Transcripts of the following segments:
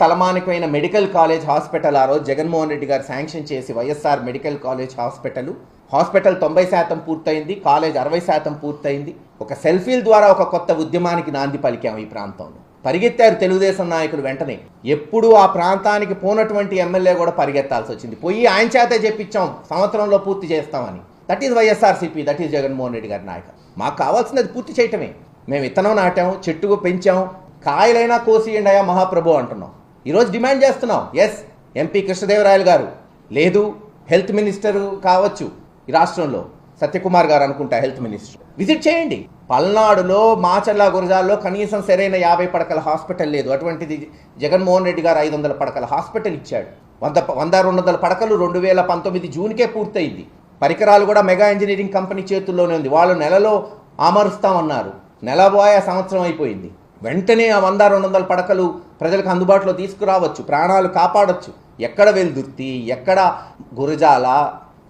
తలమానికమైన medical college hospital ఆ రోజు జగన్మోహన్ రెడ్డి గారు శాంక్షన్ చేసి YSR medical college hospital. Hospital తొంభై శాతం పూర్తయింది కాలేజ్ అరవై శాతం పూర్తయింది. ఒక సెల్ఫీల ద్వారా ఒక కొత్త ఉద్యమానికి నాంది పలికాం ఈ ప్రాంతంలో. పరిగెత్తారు తెలుగుదేశం నాయకులు వెంటనే. ఎప్పుడు ఆ ప్రాంతానికి పోనటువంటి ఎమ్మెల్యే కూడా పరిగెత్తాల్సి వచ్చింది. పోయి ఆయన చేతే చెప్పించాం సంవత్సరంలో పూర్తి చేస్తామని. That is YSRCP that is Jaganmohan Reddy గారి నాయకు మాకు కావాల్సినది పూర్తి చేయటమే. మేము విత్తనం నాటాం చెట్టుకు పెంచాం కాయలైనా కోసియండి అయ్యా మహాప్రభు అంటున్నాం. ఈరోజు డిమాండ్ చేస్తున్నాం. ఎస్ ఎంపీ కృష్ణదేవరాయలు గారు. లేదు హెల్త్ మినిస్టర్ కావచ్చు ఈ రాష్ట్రంలో. సత్యకుమార్ గారు అనుకుంటా హెల్త్ మినిస్టర్. విజిట్ చేయండి. పల్నాడులో మాచర్ల గురజాల్లో కనీసం సరైన యాభై పడకల హాస్పిటల్ లేదు. అటువంటిది జగన్మోహన్ రెడ్డి గారు ఐదు వందల పడకల హాస్పిటల్ ఇచ్చాడు. వంద వంద రెండు వందల పడకలు రెండు వేల పంతొమ్మిది జూన్కే పూర్తయింది. పరికరాలు కూడా మెగా ఇంజనీరింగ్ కంపెనీ చేతుల్లోనే ఉంది. వాళ్ళు నెలలో అమరుస్తామన్నారు నెల పోయే సంవత్సరం అయిపోయింది. వెంటనే ఆ వంద రెండు వందల పడకలు ప్రజలకు అందుబాటులో తీసుకురావచ్చు ప్రాణాలు కాపాడచ్చు. ఎక్కడ వెల్దుర్తి ఎక్కడ గురజాల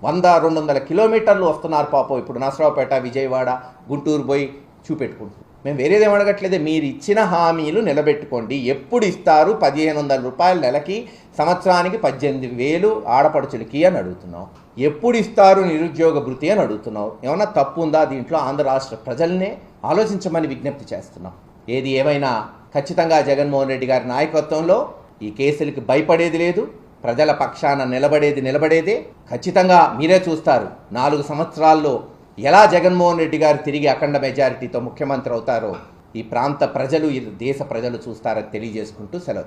వంద రెండు వందల కిలోమీటర్లు వస్తున్నారు పాపం. ఇప్పుడు నసరావుపేట విజయవాడ గుంటూరు పోయి చూపెట్టుకుంటున్నారు. మేము వేరేదేం అడగట్లేదే మీరు ఇచ్చిన హామీలు నిలబెట్టుకోండి. ఎప్పుడు ఇస్తారు? పదిహేను వందల రూపాయల నెలకి సంవత్సరానికి పద్దెనిమిది వేలు ఆడపడుచులకి అని అడుగుతున్నాం. ఎప్పుడు ఇస్తారు? నిరుద్యోగ భృతి అని అడుగుతున్నావు ఏమన్నా తప్పు ఉందా దీంట్లో? ఆంధ్ర రాష్ట్ర ప్రజల్నే ఆలోచించమని విజ్ఞప్తి చేస్తున్నాం. ఏది ఏమైనా ఖచ్చితంగా జగన్మోహన్ రెడ్డి గారి నాయకత్వంలో ఈ కేసులకి భయపడేది లేదు ప్రజల పక్షాన నిలబడేది నిలబడేదే. ఖచ్చితంగా మీరే చూస్తారు నాలుగు సంవత్సరాల్లో ఎలా జగన్మోహన్ రెడ్డి గారు తిరిగి అఖండ మెజారిటీతో ముఖ్యమంత్రి అవుతారో ఈ ప్రాంత ప్రజలు ఈ దేశ ప్రజలు చూస్తారని తెలియజేసుకుంటూ సెలవు.